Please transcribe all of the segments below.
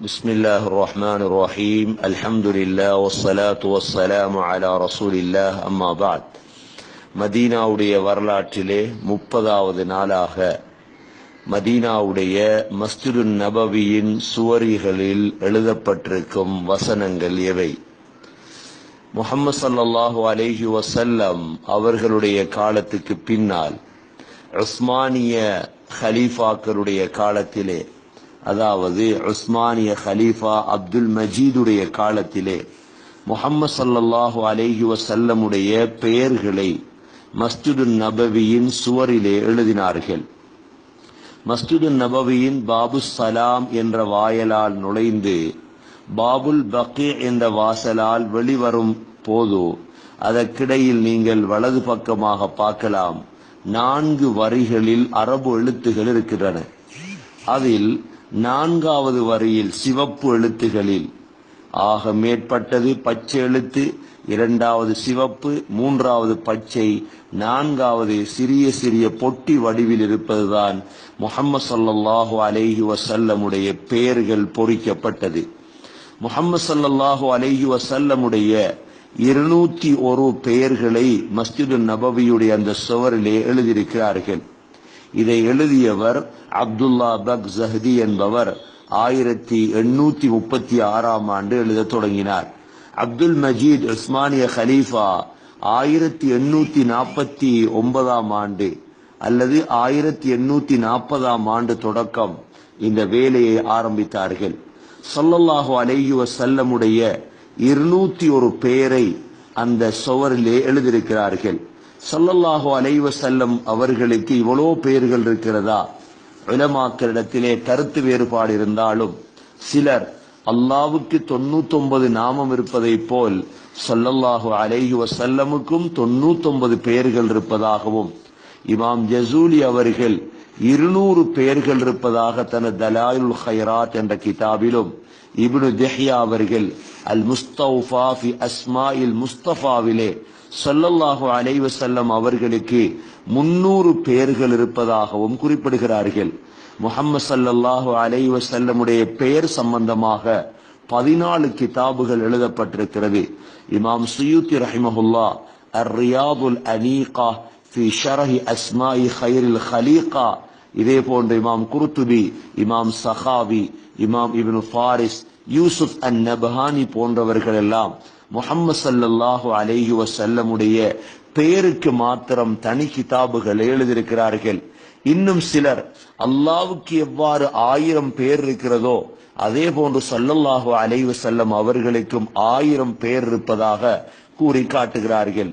بسم الله الرحمن الرحيم الحمد لله والصلاة والسلام على رسول الله أما بعد மதீனாவுடைய வரலாற்றிலே முப்பதாவது நாளாக மதீனாவுடைய மஸ்ஜிது நபவியின் சுவரிகளில் எழுதப்பட்டிருக்கும் வசனங்கள் எவை முஹம்மது ஸல்லல்லாஹு அலைஹி வஸல்லம் அவர்களுடைய காலத்துக்கு பின்னால் உஸ்மானிய ஹலீஃபாக்களுடைய காலத்திலே அதாவது உஸ்மானிய ஹலீஃபா அப்துல் மஜீதுடைய காலத்திலே முஹம்மது ஸல்லல்லாஹு அலேஹி வசல்லமுடைய பெயர்களை மஸ்ஜிது நபவியின் சுவரிலே எழுதினார்கள். மஸ்ஜிது நபவியின் பாபு சலாம் என்ற வாயலால் நுழைந்து பாபுல் பக்கி என்ற வாசலால் வெளிவரும் போது அதற்கிடையில் நீங்கள் வலது பக்கமாக பார்க்கலாம். நான்கு வரிகளில் அரபு எழுத்துகள் இருக்கின்றன. அதில் நான்காவது வரியில் சிவப்பு எழுத்துகளில். ஆக மேற்பட்டது பச்சை எழுத்து இரண்டாவது சிவப்பு மூன்றாவது பச்சை நான்காவது சிறிய சிறிய பொட்டி வடிவில் இருப்பதுதான் முஹம்மது ஸல்லல்லாஹு அலைஹி வசல்லமுடைய பெயர்கள் பொறிக்கப்பட்டது. முஹம்மது ஸல்லல்லாஹு அலைஹி வசல்லமுடைய இருநூத்தி ஒரு பெயர்களை மஸ்ஜிது நபவியுடைய அந்த சுவரிலே எழுதியிருக்கிறார்கள். இதை எழுதியவர் அப்துல்லா பக் ஜஹதி என்பவர். ஆயிரத்தி எண்ணூத்தி முப்பத்தி ஆறாம் ஆண்டு எழுதத் தொடங்கினார். அப்துல் மஜீத் உஸ்மானிய ஹலீஃபா ஆயிரத்தி எண்ணூத்தி நாற்பத்தி ஒன்பதாம் ஆண்டு அல்லது ஆயிரத்தி எண்ணூத்தி நாற்பதாம் ஆண்டு தொடக்கம் இந்த வேலையை ஆரம்பித்தார்கள். சொல்லல்லாஹு அலையுவ செல்லமுடைய இருநூத்தி ஒரு பெயரை அந்த சுவரிலே எழுதியிருக்கிறார்கள். சொல்லல்லாஹு அலைவ செல்லம் அவர்களுக்கு இவ்வளோ பெயர்கள் இருக்கிறதா? உலமாக்களிடத்திலே கருத்து வேறுபாடு இருந்தாலும் சிலர் அல்லாவுக்கு தொண்ணூத்தொன்பது நாமம் இருப்பதை போல் சொல்லல்லாஹு அலைஹி வசல்லமுக்கும் தொண்ணூத்தொன்பது பெயர்கள் இருப்பதாகவும் இமாம் ஜசூலி அவர்கள் இருநூறு பெயர்கள் இருப்பதாக தனது தலாயுல் ஹைராத் என்ற கிதாபிலும் இப்னு தெஹ்யா அவர்கள் அல் முஸ்தௌஃபா ஃபி அஸ்மாயில் முஸ்தபாவிலே சொல்லல்லாஹு அலைவ செல்லம் அவர்களுக்கு முன்னூறு பெயர்கள் இருப்பதாகவும் குறிப்பிடுகிறார்கள். முஹம்மது சல்லல்லாஹு அலைவ செல்லமுடைய பெயர் சம்பந்தமாக பதினாலு கிதாபுகள் எழுதப்பட்டிருக்கிறது. இமாம் சுயூத்தி ரஹிமஹுல்லா அர் ரியாதுல் அனீகா ஃபி ஷரஹி அஸ்மாயி ஹைரில் ஹலீகா இதே போன்று இமாம் Qurtubi Imam Sakhawi Imam Ibn Faris Yusuf an நபஹானி போன்றவர்கள் எல்லாம் முகம்மது ஸல்லல்லாஹு அலேஹி வசல்லமுடைய பெயருக்கு மாத்திரம் தனி கிதாபுகள் எழுதியிருக்கிறார்கள். இன்னும் சிலர் அல்லாவுக்கு எவ்வாறு ஆயிரம் பேர் இருக்கிறதோ அதே போன்று சல்லல்லாஹு அலைவு செல்லம் அவர்களுக்கும் ஆயிரம் பேர் இருப்பதாக கூறி காட்டுகிறார்கள்.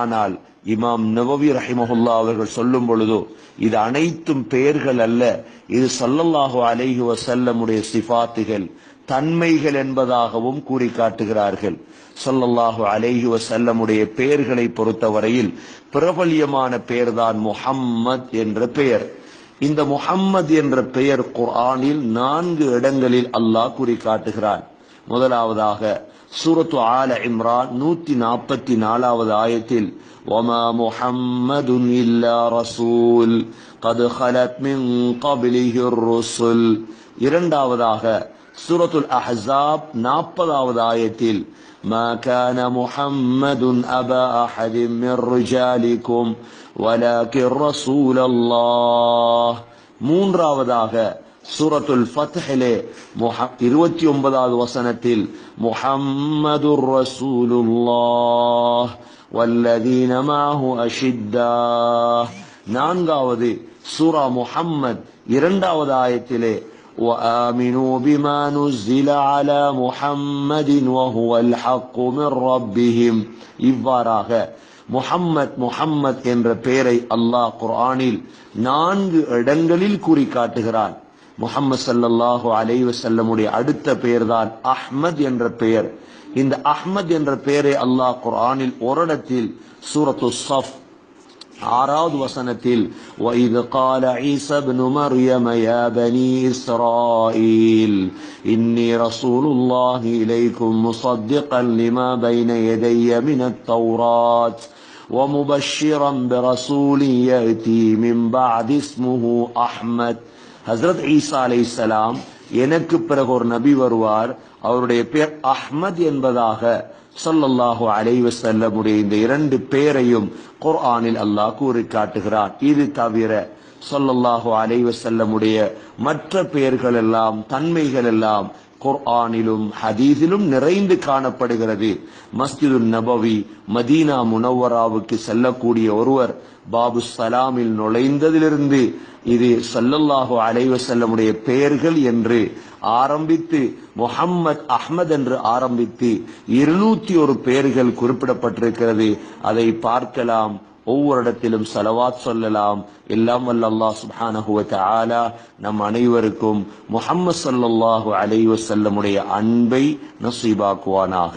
ஆனால் இமாம் நவவி ரஹிமஹுல்லா அவர்கள் சொல்லும் பொழுதோ இது அனைத்தும் பெயர்கள் அல்ல இது சல்லல்லாஹு அலைஹி வசல்லமுடைய சிபாத்துகள் தன்மைகள் என்பதாகவும் கூறி காட்டுகிறார்கள் சொல்லல்லாஹு அலைஹி வசல்லமுடைய பெயர்களை பொறுத்தவரையில் பிரபல்யமான பெயர்தான் முஹம்மத் என்ற பெயர். இந்த முஹம்மத் என்ற பெயர் குர்ஆனில் நான்கு இடங்களில் அல்லாஹ் கூறி காட்டுகிறான் முதலாவதாக சூரத்து ஆல இம்ரான் நூத்தி நாற்பத்தி நாலாவது ஆயத்தில் وما محمد إلا رسول قد خلت من قبله الرسل இரண்டாவதாக சூரத்துல் அஹ்ஸாப் நாற்பதாவது ஆயத்தில் ما كان محمد أبا أحد من رجالكم ولكن رسول الله மூன்றாவதாக சூரத்துல் ஃபத்ஹிலே இருபத்தி ஒன்பதாவது வசனத்தில் முஹம்மதுர் ரசூலுல்லாஹ் والذين معه أشداء நான்காவது சூரா முஹம்மத் இரண்டாவது ஆயத்திலே وآمنوا بما نزل على محمد وهو الحق من ربهم இவ்வாறாக முஹம்மத் முஹம்மத் என்ற பெயரை அல்லாஹ் குர்ஆனில் நான்கு இடங்களில் கூறி காட்டுகிறான் முஹம்மது சல்லல்லாஹு அலைஹி வஸல்லமுடைய அடுத்த பெயர்தான் அஹ்மத் என்ற பெயர் இந்த அஹ்மத் என்ற பெயரை அல்லாஹ் குர்ஆனில் ஒரு இடத்தில் சூரத்து சஃப் ஆறாவது வசனத்தில் وَإِذْ قَالَ عِيسَى ابْنُ مَرْيَمَ يَا بَنِي إِسْرَائِيلَ إِنِّي رَسُولُ اللَّهِ إِلَيْكُمْ مُصَدِّقًا لِمَا بَيْنَ يَدَيَّ مِنَ التَّوْرَاةِ وَمُبَشِّرًا بِرَسُولٍ يَأْتِي مِنْ بَعْدِ اسْمُهُ أَحْمَدُ ஹசரத் ஈசா அலைஹிஸ்ஸலாம் எனக்கு பிறகு ஒரு நபி வருவார். அவருடைய பேர் அஹ்மத் என்பதாக சொல்லல்லாஹு அலைவ செல்லமுடைய இந்த இரண்டு பேரையும் குர்ஆனில் அல்லாஹ் கூறி காட்டுகிறான் இது தவிர சொல்லல்லாஹு அலைஹி செல்லமுடைய மற்ற பெயர்கள் எல்லாம் தன்மைகள் எல்லாம் குர்ஆனிலும் ஹதீஸிலும் நிறைந்து காணப்படுகிறது. மஸ்ஜிது நபவி மதீனா முனவராவுக்கு செல்லக்கூடிய ஒருவர் பாபு சலாமில் நுழைந்ததிலிருந்து இது சல்லல்லாஹு அலைவசல்லமுடைய பெயர்கள் என்று ஆரம்பித்து முஹம்மத் அஹ்மத் என்று ஆரம்பித்து இருநூத்தி ஒரு பெயர்கள் குறிப்பிடப்பட்டிருக்கிறது. அதை பார்க்கலாம். ஒவ்வொரு இடத்திலும் சலவாத் சொல்லலாம் எல்லாம் வல்ல அல்லாஹ் சுப்ஹானஹு வ தஆலா நம் அனைவருக்கும் முஹம்மது ஸல்லல்லாஹு அலைஹி வஸல்லமுடைய அன்பை நசீபாக்குவானாக